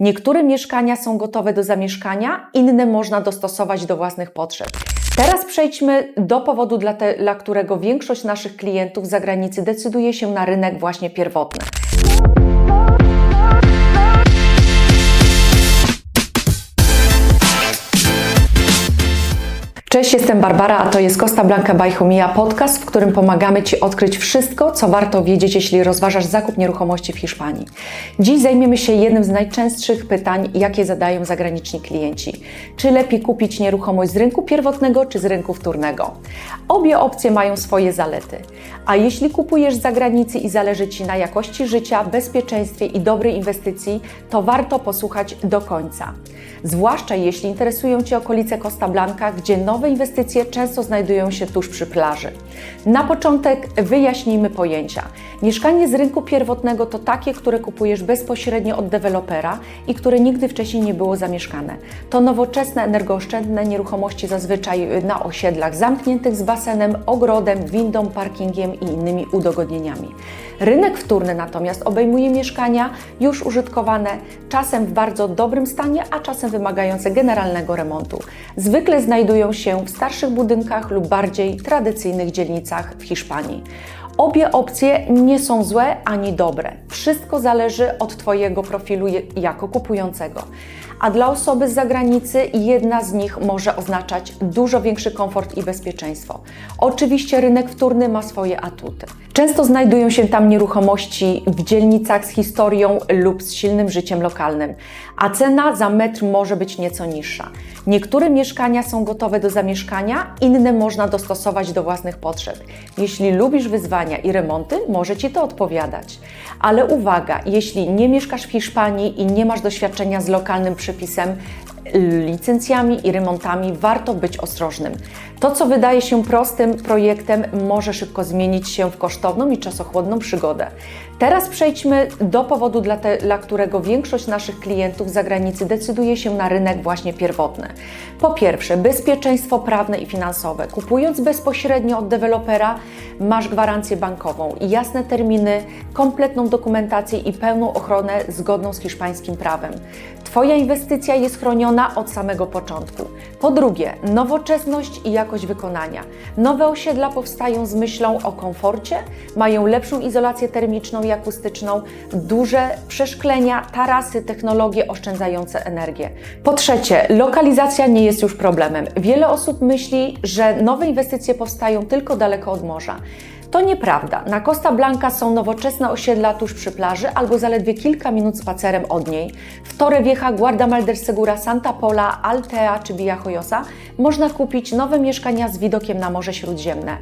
Niektóre mieszkania są gotowe do zamieszkania, inne można dostosować do własnych potrzeb. Teraz przejdźmy do powodu, dla, te, dla którego większość naszych klientów z zagranicy decyduje się na rynek właśnie pierwotny. Cześć, jestem Barbara, a to jest Costa Blanca by Humia podcast, w którym pomagamy Ci odkryć wszystko, co warto wiedzieć, jeśli rozważasz zakup nieruchomości w Hiszpanii. Dziś zajmiemy się jednym z najczęstszych pytań, jakie zadają zagraniczni klienci. Czy lepiej kupić nieruchomość z rynku pierwotnego, czy z rynku wtórnego? Obie opcje mają swoje zalety. A jeśli kupujesz z zagranicy i zależy Ci na jakości życia, bezpieczeństwie i dobrej inwestycji, to warto posłuchać do końca. Zwłaszcza jeśli interesują Cię okolice Costa Blanca, gdzie nowe inwestycje często znajdują się tuż przy plaży. Na początek wyjaśnijmy pojęcia. Mieszkanie z rynku pierwotnego to takie, które kupujesz bezpośrednio od dewelopera i które nigdy wcześniej nie było zamieszkane. To nowoczesne, energooszczędne nieruchomości zazwyczaj na osiedlach zamkniętych z basenem, ogrodem, windą, parkingiem i innymi udogodnieniami. Rynek wtórny natomiast obejmuje mieszkania już użytkowane, czasem w bardzo dobrym stanie, a czasem wymagające generalnego remontu. Zwykle znajdują się w starszych budynkach lub bardziej tradycyjnych dzielnicach w Hiszpanii. Obie opcje nie są złe ani dobre. Wszystko zależy od Twojego profilu jako kupującego. A dla osoby z zagranicy jedna z nich może oznaczać dużo większy komfort i bezpieczeństwo. Oczywiście rynek wtórny ma swoje atuty. Często znajdują się tam nieruchomości w dzielnicach z historią lub z silnym życiem lokalnym, a cena za metr może być nieco niższa. Niektóre mieszkania są gotowe do zamieszkania, inne można dostosować do własnych potrzeb. Jeśli lubisz wyzwania i remonty, może Ci to odpowiadać. Ale uwaga, jeśli nie mieszkasz w Hiszpanii i nie masz doświadczenia z lokalnym przepisem, licencjami i remontami, warto być ostrożnym. To, co wydaje się prostym projektem, może szybko zmienić się w kosztowną i czasochłodną przygodę. Teraz przejdźmy do powodu, dla, te, dla którego większość naszych klientów z zagranicy decyduje się na rynek właśnie pierwotny. Po pierwsze, bezpieczeństwo prawne i finansowe. Kupując bezpośrednio od dewelopera, masz gwarancję bankową i jasne terminy, kompletną dokumentację i pełną ochronę zgodną z hiszpańskim prawem. Twoja inwestycja jest chroniona od samego początku. Po drugie, nowoczesność i jakość wykonania. Nowe osiedla powstają z myślą o komforcie, mają lepszą izolację termiczną i akustyczną, duże przeszklenia, tarasy, technologie oszczędzające energię. Po trzecie, lokalizacja nie jest już problemem. Wiele osób myśli, że nowe inwestycje powstają tylko daleko od morza. To nieprawda. Na Costa Blanca są nowoczesne osiedla tuż przy plaży albo zaledwie kilka minut spacerem od niej. W Torrevieja, Guardamal del Segura, Santa Pola, Altea czy Villajoyosa można kupić nowe mieszkania z widokiem na Morze Śródziemne.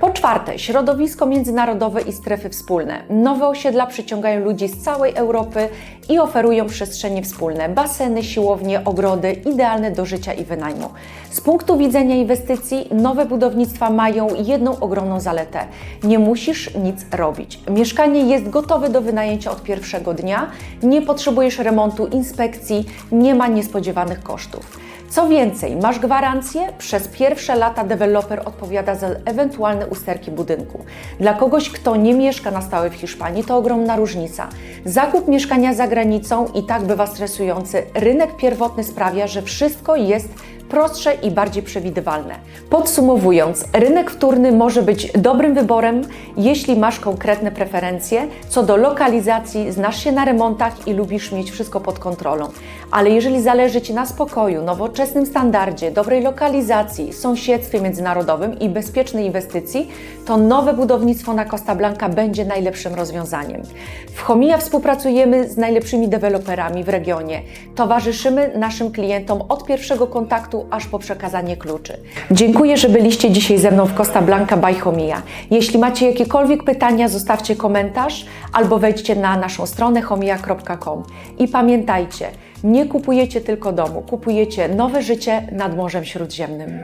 Po czwarte, środowisko międzynarodowe i strefy wspólne. Nowe osiedla przyciągają ludzi z całej Europy i oferują przestrzenie wspólne, baseny, siłownie, ogrody, idealne do życia i wynajmu. Z punktu widzenia inwestycji, nowe budownictwa mają jedną ogromną zaletę – nie musisz nic robić. Mieszkanie jest gotowe do wynajęcia od pierwszego dnia, nie potrzebujesz remontu, inspekcji, nie ma niespodziewanych kosztów. Co więcej, masz gwarancję, przez pierwsze lata deweloper odpowiada za ewentualne usterki budynku. Dla kogoś, kto nie mieszka na stałe w Hiszpanii, to ogromna różnica. Zakup mieszkania za granicą i tak bywa stresujący. Rynek pierwotny sprawia, że wszystko jest prostsze i bardziej przewidywalne. Podsumowując, rynek wtórny może być dobrym wyborem, jeśli masz konkretne preferencje co do lokalizacji, znasz się na remontach i lubisz mieć wszystko pod kontrolą. Ale jeżeli zależy Ci na spokoju, nowoczesnym standardzie, dobrej lokalizacji, sąsiedztwie międzynarodowym i bezpiecznej inwestycji, to nowe budownictwo na Costa Blanca będzie najlepszym rozwiązaniem. W Homija współpracujemy z najlepszymi deweloperami w regionie. Towarzyszymy naszym klientom od pierwszego kontaktu aż po przekazanie kluczy. Dziękuję, że byliście dzisiaj ze mną w Costa Blanca by Homija. Jeśli macie jakiekolwiek pytania, zostawcie komentarz albo wejdźcie na naszą stronę homija.com. I pamiętajcie, nie kupujecie tylko domu, kupujecie nowe życie nad Morzem Śródziemnym.